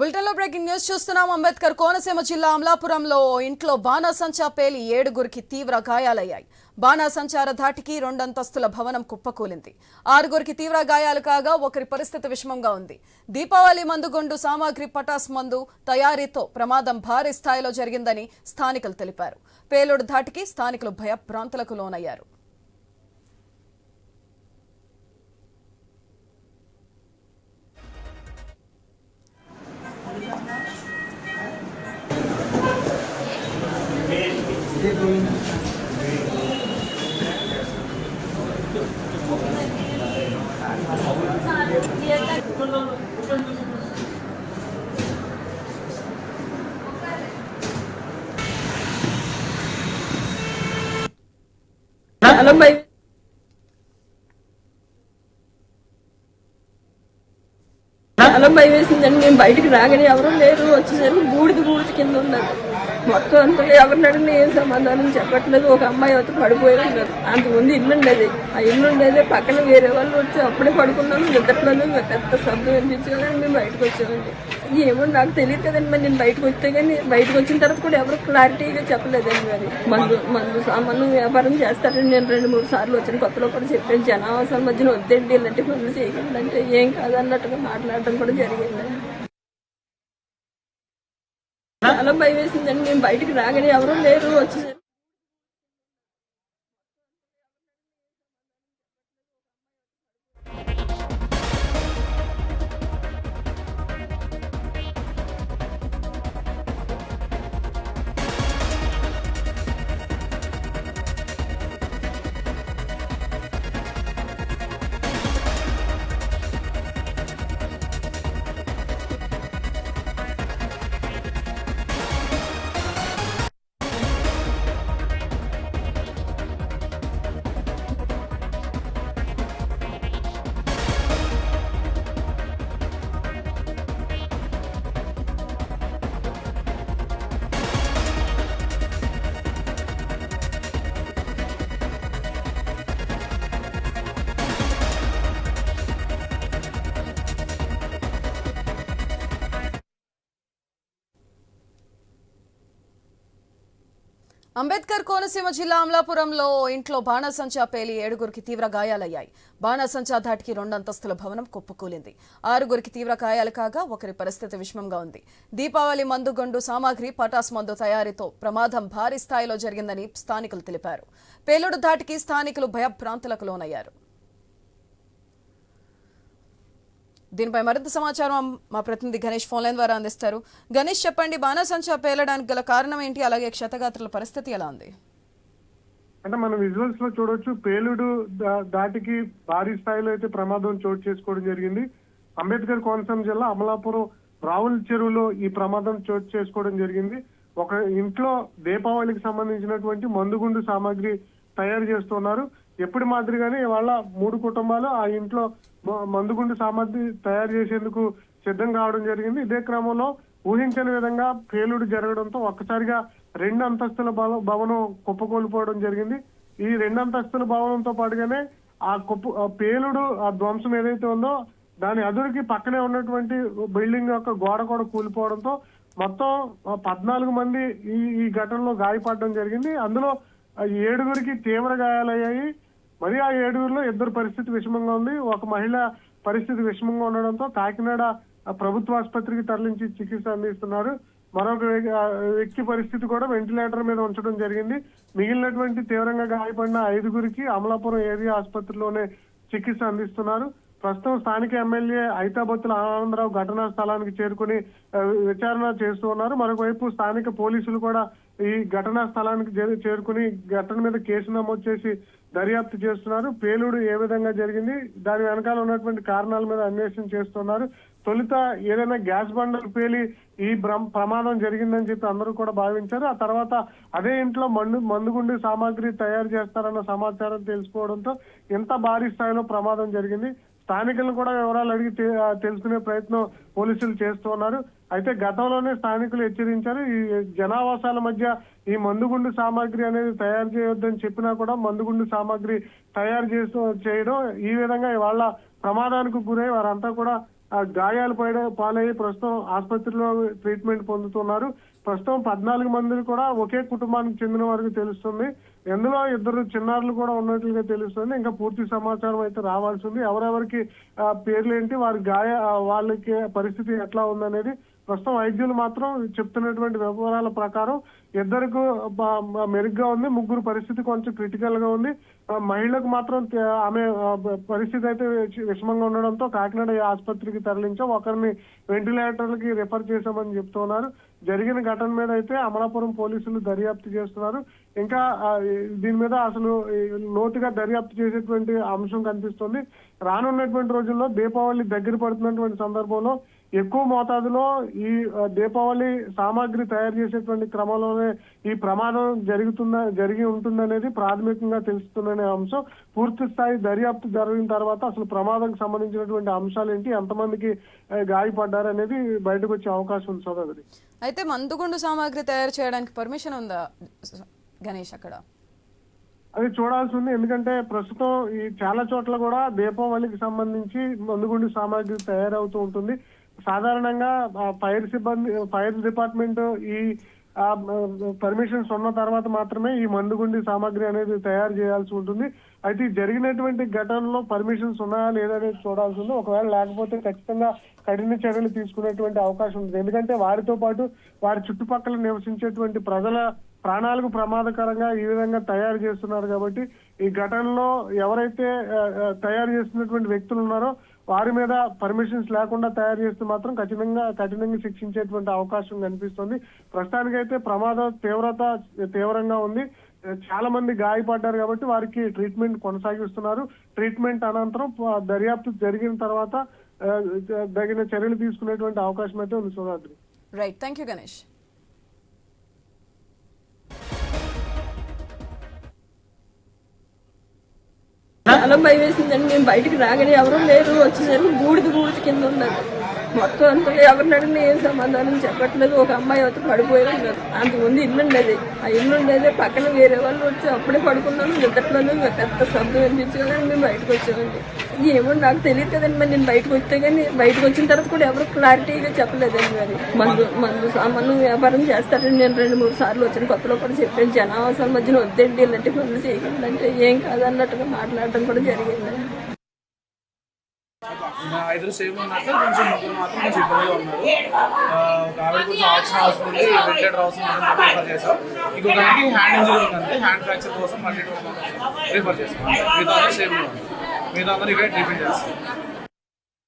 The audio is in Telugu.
బులెటిన్లో బ్రేకింగ్ న్యూస్ చూస్తున్నాం. అంబేద్కర్ కోనసీమ జిల్లా అమలాపురంలో ఇంట్లో బాణాసంచా పేలి ఏడుగురికి తీవ్ర గాయాలయ్యాయి. బాణాసంచార ధాటికి రెండంతస్తుల భవనం కుప్పకూలింది. ఆరుగురికి తీవ్ర గాయాలు కాగా ఒకరి పరిస్థితి విషమంగా ఉంది. దీపావళి మందుగొండు సామాగ్రి పటాస్ మందు తయారీతో ప్రమాదం భారీ స్థాయిలో జరిగిందని స్థానికులు తెలిపారు. పేలుడు ధాటికి స్థానికులు భయభ్రాంతులకు లోనయ్యారు. చాలా భయం చాలా భయం వేసిందండి మేము బయటకు రాగానే ఎవరూ లేరు. వచ్చేసరికి బూడిద బూడిది కింద ఉన్నారు. మొత్తం అంతా ఎవరిని ఏం సమాధానం చెప్పట్లేదు. ఒక అమ్మాయి అయితే పడిపోయి ఉన్నారు అంతకుముందు ఇల్లు ఉండేది ఆ ఇల్లు ఉండేది పక్కన వేరే వాళ్ళు వచ్చి అప్పుడే పడుకున్నాను. నిద్రలోనే పెద్ద శబ్దం వినిపించేదని మేము బయటకు వచ్చామండి. ఏమో నాకు తెలియదు కదండి. మరి నేను బయటకు వస్తే కానీ బయటకు వచ్చిన తర్వాత కూడా ఎవరు క్లారిటీగా చెప్పలేదండి మరి. మందు మందు సామాను వ్యాపారం చేస్తారని నేను రెండు మూడు సార్లు వచ్చిన కొత్తలో కూడా చెప్పాను. జనావాసాల మధ్యన వద్దండి ఇలాంటి పనులు చేయకండి అంటే ఏం కాదన్నట్టుగా మాట్లాడడం కూడా జరిగిందండి. చాలా భయం వేసిందండి మేము బయటకు రాగానే ఎవరూ లేరు. వచ్చేసరికి అంబేద్కర్ కోనసీమ జిల్లా అమలాపురంలో ఇంట్లో బాణాసంచా పేలి ఏడుగురికి తీవ్ర గాయాలయ్యాయి. బాణాసంచా ధాటికి రెండంతస్తుల భవనం కుప్పకూలింది. ఆరుగురికి తీవ్ర గాయాలు కాగా ఒకరి పరిస్థితి విషమంగా ఉంది. దీపావళి మందుగొండు సామాగ్రి పటాస్ మందు తయారీతో ప్రమాదం భారీ స్థాయిలో జరిగిందని స్థానికులు తెలిపారు. పేలుడు ధాటికి స్థానికులు భయభ్రాంతులకు లోనయ్యారు. దీనిపై మరింత సమాచారం మా ప్రతినిధి గణేష్ ఫోన్ లైన్ ద్వారా అందిస్తారు. గణేష్ చెప్పండి బాణాసంచా పేలడానికి గల కారణం ఏంటి? అలాగే క్షతగాత్రుల పరిస్థితి ఎలా ఉంది? అంటే మనం విజువల్స్లో చూడొచ్చు పేలుడు దాటికి భారీ స్థాయిలో అయితే ప్రమాదం చోటు చేసుకోవడం జరిగింది. అంబేద్కర్ కోనసీమ జిల్లా అమలాపురం రావుల చెరువులో ఈ ప్రమాదం చోటు చేసుకోవడం జరిగింది. ఒక ఇంట్లో దీపావళికి సంబంధించినటువంటి మందుగుండు సామాగ్రి తయారు చేస్తున్నారు. ఎప్పుడు మాదిరిగానే ఇవాళ మూడు కుటుంబాలు ఆ ఇంట్లో మ- మందుగుండు సామాగ్రి తయారు చేసేందుకు సిద్ధం కావడం జరిగింది. ఇదే క్రమంలో ఊహించని విధంగా పేలుడు జరగడంతో ఒక్కసారిగా రెండు అంతస్తుల భవ- భవనం కుప్పకూలిపోవడం జరిగింది. ఈ రెండు అంతస్తుల భవనంతో పాటుగానే ఆ కుప్ప ఆ పేలుడు ఆ ధ్వంసం ఏదైతే ఉందో దాని అదురికి పక్కనే ఉన్నటువంటి బిల్డింగ్ యొక్క గోడ కూడా కూలిపోవడంతో మొత్తం పద్నాలుగు మంది ఈ ఈ ఘటనలో గాయపడడం జరిగింది. అందులో ఏడుగురికి తీవ్ర గాయాలయ్యాయి. మరి ఆ ఏడుగురిలో ఇద్దరు పరిస్థితి విషమంగా ఉంది. ఒక మహిళ పరిస్థితి విషమంగా ఉండడంతో కాకినాడ ప్రభుత్వ ఆసుపత్రికి తరలించి చికిత్స అందిస్తున్నారు. మరొక వ్యక్తి పరిస్థితి కూడా వెంటిలేటర్ మీద ఉంచడం జరిగింది. మిగిలినటువంటి తీవ్రంగా గాయపడిన ఐదుగురికి అమలాపురం ఏరియా ఆసుపత్రిలోనే చికిత్స అందిస్తున్నారు. ప్రస్తుతం స్థానిక ఎమ్మెల్యే ఐతాబత్తుల ఆనందరావు ఘటనా స్థలానికి చేరుకుని విచారణ చేస్తూ ఉన్నారు. మరోవైపు స్థానిక పోలీసులు కూడా ఈ ఘటనా స్థలానికి చేరుకుని ఘటన మీద కేసు నమోదు చేసి దర్యాప్తు చేస్తున్నారు. పేలుడు ఏ విధంగా జరిగింది దాని వెనకాల ఉన్నటువంటి కారణాల మీద అన్వేషణ చేస్తున్నారు. తొలుత ఏదైనా గ్యాస్ బండలు పేలి ఈ ప్రమాదం జరిగిందని చెప్పి అందరూ కూడా భావించారు. ఆ తర్వాత అదే ఇంట్లో మండు మందుగుండి సామాగ్రి తయారు చేస్తారన్న సమాచారం తెలుసుకోవడంతో ఎంత భారీ స్థాయిలో ప్రమాదం జరిగింది. స్థానికులను కూడా వివరాలు అడిగి తెలుసుకునే ప్రయత్నం పోలీసులు చేస్తూ ఉన్నారు. అయితే గతంలోనే స్థానికులు హెచ్చరించారు ఈ జనావాసాల మధ్య ఈ మందుగుండు సామాగ్రి అనేది తయారు చేయొద్దని చెప్పినా కూడా మందుగుండు సామాగ్రి తయారు చేస్తూ చేయడం ఈ విధంగా వాళ్ళ ప్రమాదానికి గురై వారంతా కూడా గాయాలు పడే పాలయ్యి ప్రస్తుతం ఆసుపత్రిలో ట్రీట్మెంట్ పొందుతున్నారు. ప్రస్తుతం పద్నాలుగు మంది కూడా ఒకే కుటుంబానికి చెందిన వారికి తెలుస్తుంది. ఎందులో ఇద్దరు చిన్నారులు కూడా ఉన్నట్లుగా తెలుస్తుంది. ఇంకా పూర్తి సమాచారం అయితే రావాల్సి ఉంది. ఎవరెవరికి పేర్లు ఏంటి వారి గాయ వాళ్ళకి పరిస్థితి ఎట్లా ఉందనేది ప్రస్తుతం వైద్యులు మాత్రం చెప్తున్నటువంటి వివరాల ప్రకారం ఇద్దరికి మెరుగ్గా ఉంది. ముగ్గురు పరిస్థితి కొంచెం క్రిటికల్గా ఉంది. మహిళకు మాత్రం ఆమె పరిస్థితి అయితే విష- విషమంగా ఉండడంతో కాకినాడ ఆసుపత్రికి తరలించాం ఒకరిని వెంటిలేటర్లకి రిఫర్ చేశామని చెప్తున్నారు. జరిగిన ఘటన మీద అయితే అమలాపురం పోలీసులు దర్యాప్తు చేస్తున్నారు. ఇంకా దీని మీద అసలు లోతుగా దర్యాప్తు చేసేటువంటి అంశం కనిపిస్తుంది. రానున్నటువంటి రోజుల్లో దీపావళి దగ్గర పడుతున్నటువంటి సందర్భంలో ఎక్కువ మోతాదులో ఈ దీపావళి సామాగ్రి తయారు చేసేటువంటి క్రమంలోనే ఈ ప్రమాదం జరుగుతుంద జరిగి ఉంటుందనేది ప్రాథమికంగా తెలుస్తుందనే అంశం. పూర్తి స్థాయి దర్యాప్తు జరిగిన తర్వాత అసలు ప్రమాదం సంబంధించినటువంటి అంశాలు ఏంటి ఎంతమందికి ఆ, గాయపడ్డారు అనేది బయటకు వచ్చే అవకాశం ఉంది సోదరి అయితే మందుగుండు సామాగ్రి తయారు చేయడానికి పర్మిషన్ ఉందా గణేష్ అక్కడ? అది చూడాల్సి ఉంది. ఎందుకంటే ప్రస్తుతం ఈ చాలా చోట్ల కూడా దీపావళికి సంబంధించి మందుగుండు సామాగ్రి తయారవుతూ ఉంటుంది. సాధారణంగా ఫైర్ సిబ్బంది ఫైర్ డిపార్ట్మెంట్ ఈ పర్మిషన్స్ ఉన్న తర్వాత మాత్రమే ఈ మందుగుండి సామాగ్రి అనేది తయారు చేయాల్సి ఉంటుంది. అయితే జరిగినటువంటి ఘటనలో పర్మిషన్స్ ఉన్నాయా లేదా అనేది చూడాల్సి ఉంది. ఒకవేళ లేకపోతే ఖచ్చితంగా కఠిన చర్యలు తీసుకునేటువంటి అవకాశం ఉంటుంది ఎందుకంటే వారితో పాటు వారి చుట్టుపక్కల నివసించేటువంటి ప్రజల ప్రాణాలకు ప్రమాదకరంగా ఈ విధంగా తయారు చేస్తున్నారు కాబట్టి ఈ ఘటనలో ఎవరైతే తయారు చేస్తున్నటువంటి వ్యక్తులు ఉన్నారో వారి మీద పర్మిషన్స్ లేకుండా తయారు చేస్తే మాత్రం కఠినంగా కఠినంగా శిక్షించేటువంటి అవకాశం కనిపిస్తుంది. ప్రస్తుతానికైతే ప్రమాద తీవ్రత తీవ్రంగా ఉంది. చాలా మంది గాయపడ్డారు కాబట్టి వారికి ట్రీట్మెంట్ కొనసాగిస్తున్నారు. ట్రీట్మెంట్ అనంతరం దర్యాప్తు జరిగిన తర్వాత తగిన చర్యలు తీసుకునేటువంటి అవకాశం అయితే ఉంది సోదాద్రి రైట్ థ్యాంక్ యూ గణేష్ చాలా భయం వేసిందండి మేము బయటకు రాగానే ఎవరూ లేరు. వచ్చేసరికి బూడిద బూడిద కింద ఉన్నారు. మొత్తం అంతా ఎవరిని అడిగినా ఏం సమాధానం చెప్పట్లేదు. ఒక అమ్మాయి అయితే పడిపోయి ఉన్నారు అంతకుముందు ఇల్లు ఉండేది. ఆ ఇల్లు ఉండేది పక్కన వేరే వాళ్ళు వచ్చి అప్పుడే పడుకున్నాను. నిద్రలోనే పెద్ద శబ్దం వినిపించేదని మేము బయటకు వచ్చామండి. ఏమో నాకు తెలియదు కదండి మరి నేను బయటకు వస్తే కానీ బయటకు వచ్చిన తర్వాత కూడా ఎవరు క్లారిటీగా చెప్పలేదండి మరి. మందు మందు సామాన్లు వ్యాపారం చేస్తారని నేను రెండు మూడు సార్లు వచ్చిన కొత్తలో కూడా చెప్పాను. జనావాసాల మధ్యన వద్దండి ఇలాంటి పనులు చేయకండి అంటే ఏం కాదన్నట్టుగా మాట్లాడడం కూడా జరిగిందండి. ఇద్దరు సేమ్ ఉన్నట్టు కొంచెం ముగ్గురు మాత్రం కొంచెం ఇబ్బందిగా ఉన్నారు. ఒక ఆవిడ కొంచెం ఆక్సిజన్ అవసరం ఉంది వెంటిలేటర్ అవసరం ఉందని రిఫర్ చేసాం ఇంకొకరికి హ్యాండ్ ఇంజరీ ఉందంటే హ్యాండ్ ఫ్రాక్చర్ కోసం మళ్ళీ రిఫర్ చేస్తాం మిగతా అందరూ సేమ్ మిగతా అందరూ ఇక్కడ ట్రీట్మెంట్ చేస్తాం